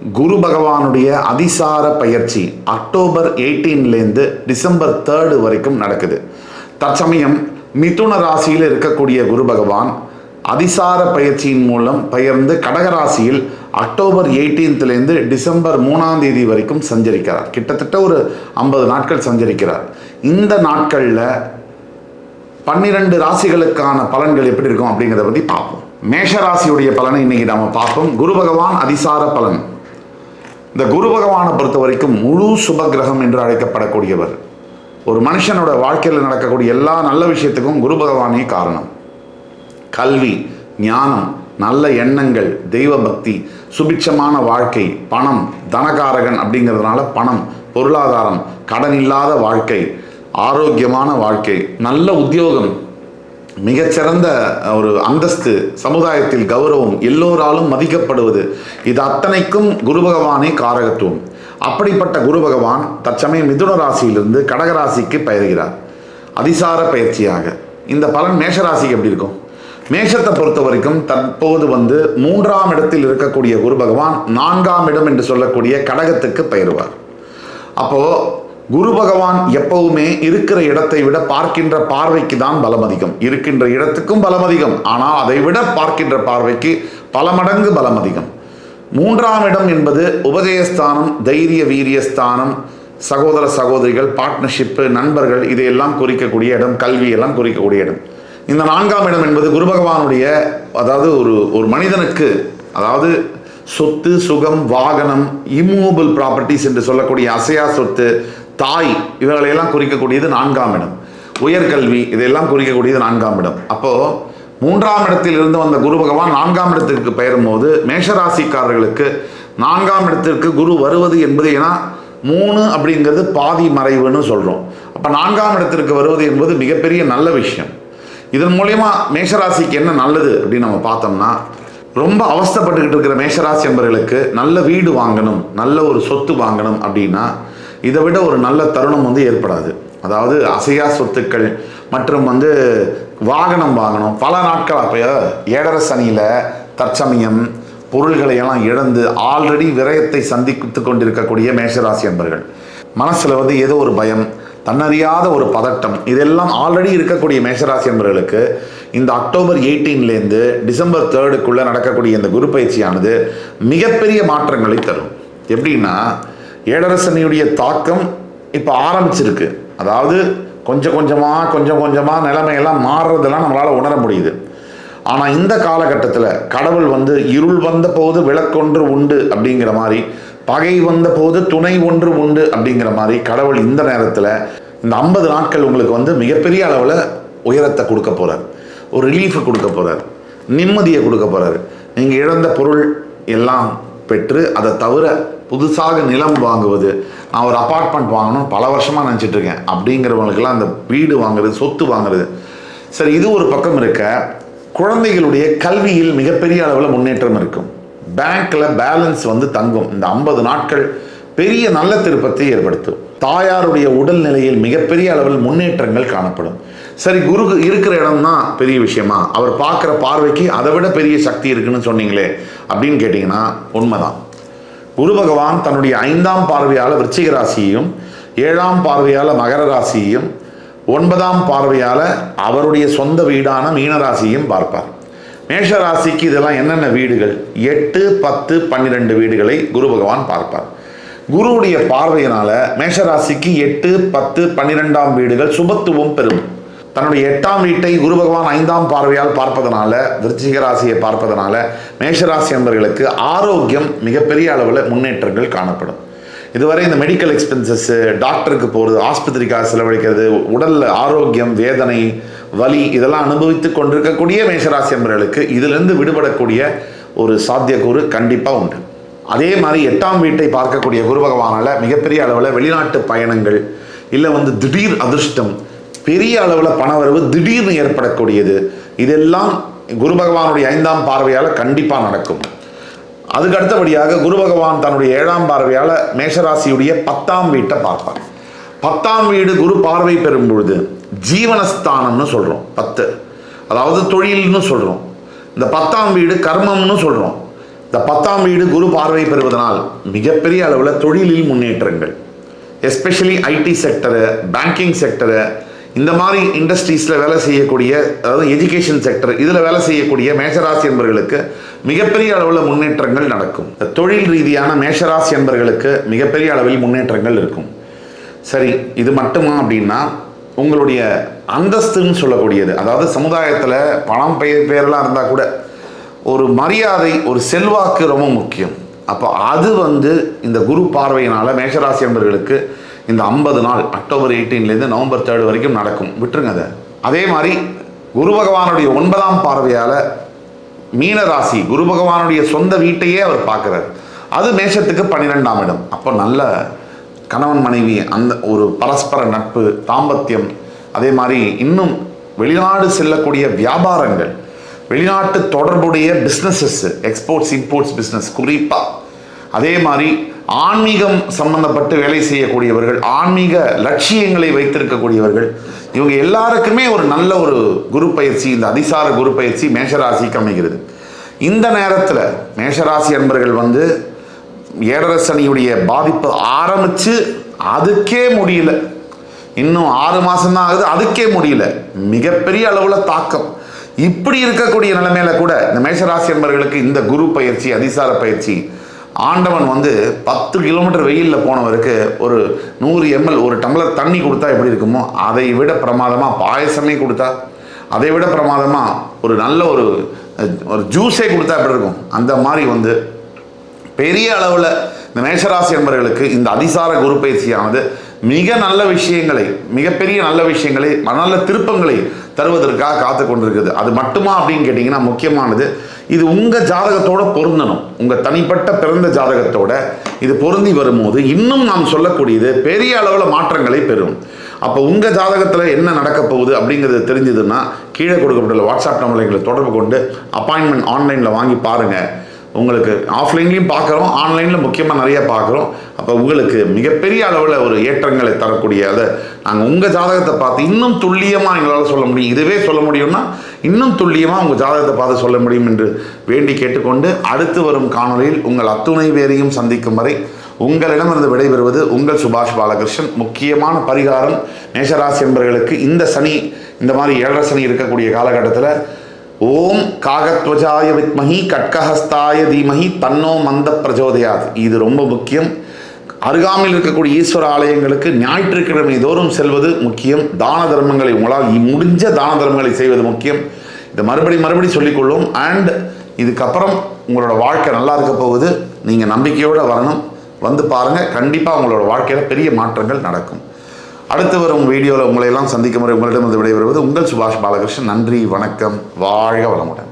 குரு பகவானுடைய அதிசார பயிற்சி அக்டோபர் எயிட்டீன்லேருந்து டிசம்பர் தேர்டு வரைக்கும் நடக்குது. தற்சமயம் மிதுன ராசியில் இருக்கக்கூடிய குரு பகவான் அதிசார பயிற்சியின் மூலம் பெயர்ந்து கடகராசியில் அக்டோபர் எயிட்டீன்த்லேருந்து டிசம்பர் மூணாம் தேதி வரைக்கும் சஞ்சரிக்கிறார். கிட்டத்தட்ட ஒரு ஐம்பது நாட்கள் சஞ்சரிக்கிறார். இந்த நாட்களில் பன்னிரண்டு ராசிகளுக்கான பலன்கள் எப்படி இருக்கும் அப்படிங்கிறத பற்றி பார்ப்போம். மேஷ ராசியுடைய பலனை இன்னைக்கு நாம் பார்ப்போம். குரு பகவான் அதிசார பலன். இந்த குரு பகவானை பொறுத்த வரைக்கும் முழு சுப கிரகம் என்று அழைக்கப்படக்கூடியவர். ஒரு மனுஷனோட வாழ்க்கையில் நடக்கக்கூடிய எல்லா நல்ல விஷயத்துக்கும் குரு பகவானே காரணம். கல்வி ஞானம் நல்ல எண்ணங்கள் தெய்வ பக்தி சுபிட்சமான வாழ்க்கை பணம் தனகாரகன் அப்படிங்கிறதுனால பணம் பொருளாதாரம் கடன் இல்லாத வாழ்க்கை ஆரோக்கியமான வாழ்க்கை நல்ல உத்தியோகம் மிகச்சிறந்த ஒரு அந்தஸ்து சமுதாயத்தில் கௌரவம் எல்லோராலும் மதிக்கப்படுவது. இது அத்தனைக்கும் குரு பகவானே காரகத்துவம். அப்படிப்பட்ட குரு பகவான் தற்சமயம் மிதுன ராசியிலிருந்து கடகராசிக்கு பயிர்கிறார். அதிசார பயிற்சியாக. இந்த பலன் மேஷராசிக்கு எப்படி இருக்கும்? மேஷத்தை பொறுத்த வரைக்கும் தற்போது வந்து மூன்றாம் இடத்தில் இருக்கக்கூடிய குரு பகவான் நான்காம் இடம் என்று சொல்லக்கூடிய கடகத்துக்கு பெயருவார் அப்போ குரு பகவான் எப்பவுமே இருக்கிற இடத்தை விட பார்க்கின்ற பார்வைக்கு தான் பலம் அதிகம். இருக்கின்ற இடத்துக்கும் பலம் அதிகம். ஆனால் அதை விட பார்க்கின்ற பார்வைக்கு பல மடங்கு பலம் அதிகம். மூன்றாம் இடம் என்பது உபதயஸ்தானம் தைரிய வீரியஸ்தானம் சகோதர சகோதரிகள் பார்ட்னர்ஷிப்பு நண்பர்கள் இதையெல்லாம் குறிக்கக்கூடிய இடம் கல்வியெல்லாம் குறிக்கக்கூடிய இடம். இந்த நான்காம் இடம் என்பது குரு பகவானுடைய அதாவது ஒரு ஒரு மனிதனுக்கு அதாவது சொத்து சுகம் வாகனம் இம்மூவபிள் ப்ராப்பர்ட்டிஸ் என்று சொல்லக்கூடிய அசையா சொத்து தாய் இவர்களையெல்லாம் குறிக்கக்கூடியது நான்காம் இடம். உயர்கல்வி இதையெல்லாம் குறிக்கக்கூடியது நான்காம் இடம். அப்போ மூன்றாம் இடத்தில் இருந்து வந்த குரு பகவான் நான்காம் இடத்திற்கு பெயரும் போது மேஷராசிக்காரர்களுக்கு நான்காம் இடத்திற்கு குரு வருவது என்பது ஏன்னா மூணு அப்படிங்கிறது பாதி மறைவுன்னு சொல்கிறோம் அப்போ நான்காம் இடத்திற்கு வருவது என்பது மிகப்பெரிய நல்ல விஷயம். இதன் மூலயமா மேஷராசிக்கு என்ன நல்லது அப்படின்னு நம்ம பார்த்தோம்னா ரொம்ப அவஸ்தைப்பட்டுக்கிட்டு இருக்கிற மேஷராசி என்பர்களுக்கு நல்ல வீடு வாங்கணும் நல்ல ஒரு சொத்து வாங்கணும் அப்படின்னா இதை விட ஒரு நல்ல தருணம் வந்து ஏற்படாது. அதாவது அசையா சொத்துக்கள் மற்றும் வந்து வாகனம் வாங்கணும். பல நாட்கள் அப்போ ஏழரை சனியில் தற்சமயம் பொருள்களை எல்லாம் இழந்து ஆல்ரெடி விரயத்தை சந்தித்து கொண்டிருக்கக்கூடிய மேஷராசி என்பர்கள் மனசில் வந்து ஏதோ ஒரு பயம் தன்னறியாத ஒரு பதட்டம். இதெல்லாம் ஆல்ரெடி இருக்கக்கூடிய மேஷராசி என்பர்களுக்கு இந்த அக்டோபர் எயிட்டீன்லேருந்து டிசம்பர் தேர்டுக்குள்ளே நடக்கக்கூடிய இந்த குரு பயிற்சியானது மிகப்பெரிய மாற்றங்களை தரும். எப்படின்னா ஏழரசனியுடைய தாக்கம் இப்போ ஆரம்பிச்சிருக்கு. அதாவது கொஞ்சம் கொஞ்சமாக கொஞ்சம் கொஞ்சமாக நிலைமையெல்லாம் மாறுறதெல்லாம் நம்மளால் உணர முடியுது. ஆனால் இந்த காலகட்டத்தில் கடவுள் வந்து இருள் வந்த போது விளக்கொன்று உண்டு அப்படிங்கிற மாதிரி பகை வந்த போது துணை ஒன்று உண்டு அப்படிங்கிற மாதிரி கடவுள் இந்த நேரத்தில் இந்த ஐம்பது நாட்கள் உங்களுக்கு வந்து மிகப்பெரிய அளவில் உயரத்தை கொடுக்க போகிறார் ஒரு ரிலீஃபை கொடுக்க போகிறார் நிம்மதியை கொடுக்க போகிறார் நீங்கள் இழந்த பொருள் எல்லாம் பெற்று அதை தவிர புதுசாக நிலம் வாங்குவது நான் ஒரு அப்பார்ட்மெண்ட் வாங்கணும்னு பல வருஷமாக நினச்சிட்ருக்கேன் அப்படிங்கிறவங்களுக்கெல்லாம் அந்த வீடு வாங்குறது சொத்து வாங்குறது. சரி இது ஒரு பக்கம் இருக்க குழந்தைகளுடைய கல்வியில் மிகப்பெரிய அளவில் முன்னேற்றம் இருக்கும். பேங்க்கில் பேலன்ஸ் வந்து தங்கும். இந்த ஐம்பது நாட்கள் பெரிய நல்ல திருப்பத்தை ஏற்படுத்தும். தாயாருடைய உடல்நிலையில் மிகப்பெரிய அளவில் முன்னேற்றங்கள் காணப்படும். சரி குரு இருக்கிற இடம் தான் பெரிய விஷயமா? அவர் பார்க்குற பார்வைக்கு அதை விட பெரிய சக்தி இருக்குன்னு சொன்னீங்களே அப்படின்னு கேட்டிங்கன்னா உண்மைதான். குரு பகவான் தன்னுடைய ஐந்தாம் பார்வையால் விருச்சிக ராசியையும் ஏழாம் பார்வையால் மகர ராசியையும் ஒன்பதாம் பார்வையால் அவருடைய சொந்த வீடான மீனராசியையும் பார்ப்பார். மேஷ ராசிக்கு இதெல்லாம் என்னென்ன வீடுகள்? எட்டு பத்து பன்னிரெண்டு வீடுகளை குரு பகவான் பார்ப்பார். குருவுடைய பார்வையினால மேஷராசிக்கு எட்டு பத்து பன்னிரெண்டாம் வீடுகள் சுபத்துவம் பெறும். தன்னுடைய எட்டாம் வீட்டை குரு பகவான் ஐந்தாம் பார்வையால் பார்ப்பதனால விருச்சிக ராசியை பார்ப்பதனால மேஷராசி நண்பர்களுக்கு ஆரோக்கியம் மிகப்பெரிய அளவில் முன்னேற்றங்கள் காணப்படும். இதுவரை இந்த மெடிக்கல் எக்ஸ்பென்சஸ்ஸு டாக்டருக்கு போகிறது ஆஸ்பத்திரிக்காக செலவழிக்கிறது உடலில் ஆரோக்கியம் வேதனை வலி இதெல்லாம் அனுபவித்து கொண்டிருக்கக்கூடிய மேஷராசி நண்பர்களுக்கு இதிலிருந்து விடுபடக்கூடிய ஒரு சாத்தியக்கூறு கண்டிப்பாக உண்டு. அதே மாதிரி எட்டாம் வீட்டை பார்க்கக்கூடிய குரு பகவானால் மிகப்பெரிய அளவில் வெளிநாட்டு பயணங்கள் இல்லை வந்து திடீர் அதிர்ஷ்டம் பெரிய அளவில் பணவரவு திடீர்னு ஏற்படக்கூடியது. இதெல்லாம் குரு பகவானுடைய ஐந்தாம் பார்வையால் கண்டிப்பாக நடக்கும். அதுக்கு அடுத்தபடியாக குரு பகவான் தன்னுடைய ஏழாம் பார்வையால் மேஷராசியுடைய பத்தாம் வீட்டை பார்ப்பார். பத்தாம் வீடு குரு பார்வை பெறும் பொழுது ஜீவனஸ்தானம்னு சொல்கிறோம் பத்து. அதாவது தொழில்னு சொல்கிறோம் இந்த பத்தாம் வீடு கர்மம்னு சொல்கிறோம் இந்த பத்தாம் வீடு குரு பார்வை பெறுவதனால் மிகப்பெரிய அளவில் தொழிலில் முன்னேற்றங்கள். Especially IT sector banking sector இந்த மாதிரி இண்டஸ்ட்ரீஸில் வேலை செய்யக்கூடிய அதாவது எஜுகேஷன் செக்டர் இதில் வேலை செய்யக்கூடிய மேஷராசி என்பர்களுக்கு மிகப்பெரிய அளவில் முன்னேற்றங்கள் நடக்கும். தொழில் ரீதியான மேஷராசி என்பர்களுக்கு மிகப்பெரிய அளவில் முன்னேற்றங்கள் இருக்கும். சரி இது மட்டுமா அப்படின்னா உங்களுடைய அந்தஸ்துன்னு சொல்லக்கூடியது. அதாவது சமுதாயத்தில் பணம் பெயர் பேரெல்லாம் இருந்தால் கூட ஒரு மரியாதை ஒரு செல்வாக்கு ரொம்ப முக்கியம். அப்போ அது வந்து இந்த குரு பார்வையினால் மேஷராசி என்பர்களுக்கு இந்த ஐம்பது நாள் அக்டோபர் எயிட்டீன்லேருந்து நவம்பர் தேர்ட் வரைக்கும் நடக்கும். விட்டுருங்க அதை. அதே மாதிரி குரு பகவானுடைய ஒன்பதாம் பார்வையால் மீனராசி குரு பகவானுடைய சொந்த வீட்டையே அவர் பார்க்குறார். அது மேஷத்துக்கு பன்னிரெண்டாம் இடம். அப்போ நல்ல கணவன் மனைவி அந்த ஒரு பரஸ்பர நட்பு தாம்பத்தியம் அதே மாதிரி இன்னும் வெளிநாடு செல்லக்கூடிய வியாபாரங்கள் வெளிநாட்டு தொடர்புடைய பிஸ்னஸஸ் எக்ஸ்போர்ட்ஸ் இம்போர்ட்ஸ் பிஸ்னஸ் குறிப்பாக அதே மாதிரி ஆன்மீகம் சம்பந்தப்பட்டு வேலை செய்யக்கூடியவர்கள் ஆன்மீக லட்சியங்களை வைத்திருக்கக்கூடியவர்கள் இவங்க எல்லாருக்குமே ஒரு நல்ல ஒரு குரு பயிற்சி இந்த அதிசார குரு பயிற்சி மேஷராசிக்கு அமைகிறது. இந்த நேரத்தில் மேஷராசி அன்பர்கள் வந்து ஏழரசனியுடைய பாதிப்பு ஆரம்பித்து அதுக்கே முடியல. இன்னும் ஆறு மாதம்தான் ஆகுது அதுக்கே முடியல. மிகப்பெரிய அளவில் தாக்கம். இப்படி இருக்கக்கூடிய நிலைமையில கூட இந்த மேஷராசி அன்பர்களுக்கு இந்த குரு பயிற்சி அதிசார பயிற்சி ஆண்டவன் வந்து பத்து கிலோமீட்டர் வெயிலில் போனவருக்கு ஒரு நூறு எம்எல் ஒரு டம்ளர் தண்ணி கொடுத்தா எப்படி இருக்குமோ அதை விட பிரமாதமாக பாயசமே கொடுத்தா அதை விட பிரமாதமாக ஒரு நல்ல ஒரு ஒரு ஜூஸே கொடுத்தா எப்படி இருக்கும்? அந்த மாதிரி வந்து பெரிய அளவில் இந்த மேஷராசி என்பவர்களுக்கு இந்த அதிசார குரு பயிற்சியானது மிக நல்ல விஷயங்களை மிகப்பெரிய நல்ல விஷயங்களை நல்ல திருப்பங்களை தருவதற்காக காத்து கொண்டிருக்குது. அது மட்டுமா அப்படின்னு கேட்டிங்கன்னா முக்கியமானது இது உங்கள் ஜாதகத்தோட பொருந்தணும். உங்கள் தனிப்பட்ட பிறந்த ஜாதகத்தோட இது பொருந்தி வரும்போது இன்னும் நாம் சொல்லக்கூடியது பெரிய அளவில் மாற்றங்களை பெறும். அப்போ உங்கள் ஜாதகத்தில் என்ன நடக்க போகுது அப்படிங்கிறது தெரிஞ்சதுன்னா கீழே கொடுக்கப்பட்டுள்ள வாட்ஸ்அப் நம்பர்களை தொடர்பு கொண்டு அப்பாயின்மெண்ட் ஆன்லைனில் வாங்கி பாருங்கள் உங்களுக்கு ஆஃப்லைன்லேயும் பார்க்குறோம் ஆன்லைனில் முக்கியமாக நிறைய பார்க்குறோம். அப்போ உங்களுக்கு மிகப்பெரிய அளவில் ஒரு ஏற்றங்களை தரக்கூடிய அதை நாங்கள் உங்கள் ஜாதகத்தை பார்த்து இன்னும் துல்லியமாக எங்களால் சொல்ல முடியும். இதுவே சொல்ல முடியும்னா இன்னும் துல்லியமாக உங்கள் ஜாதகத்தை பார்த்து சொல்ல முடியும் என்று வேண்டி கேட்டுக்கொண்டு அடுத்து வரும் காணொலியில் உங்கள் அத்துணை பேரையும் சந்திக்கும் வரை உங்களிடமிருந்து விடைபெறுவது உங்கள் சுபாஷ் பாலகிருஷ்ணன். முக்கியமான பரிகாரம் மேஷராசி என்பவர்களுக்கு இந்த சனி இந்த மாதிரி ஏழரை சனி இருக்கக்கூடிய காலகட்டத்தில் ஓம் காகத்வஜாய வித்மஹி கட்கஹஸ்தாய தீமஹி தன்னோ மந்த பிரஜோதயாது. இது ரொம்ப முக்கியம். அருகாமையில் இருக்கக்கூடிய ஈஸ்வர ஆலயங்களுக்கு ஞாயிற்றுக்கிழமை தோறும் செல்வது முக்கியம். தான தர்மங்களை உங்களால் முடிஞ்ச தான தர்மங்களை செய்வது முக்கியம். இதை மறுபடி மறுபடி சொல்லிக்கொள்ளும். அண்ட் இதுக்கப்புறம் உங்களோட வாழ்க்கை நல்லா இருக்க போகுது. நீங்கள் நம்பிக்கையோடு வரணும். வந்து பாருங்கள் கண்டிப்பாக உங்களோட வாழ்க்கையில் பெரிய மாற்றங்கள் நடக்கும். அடுத்து வரும் வீடியோவில் உங்களையெல்லாம் சந்திக்கும் முறை உங்களிடம் வந்து விடைபெறுவது உங்கள் சுபாஷ் பாலகிருஷ்ணன். நன்றி வணக்கம் வாழ்க வளமுடன்.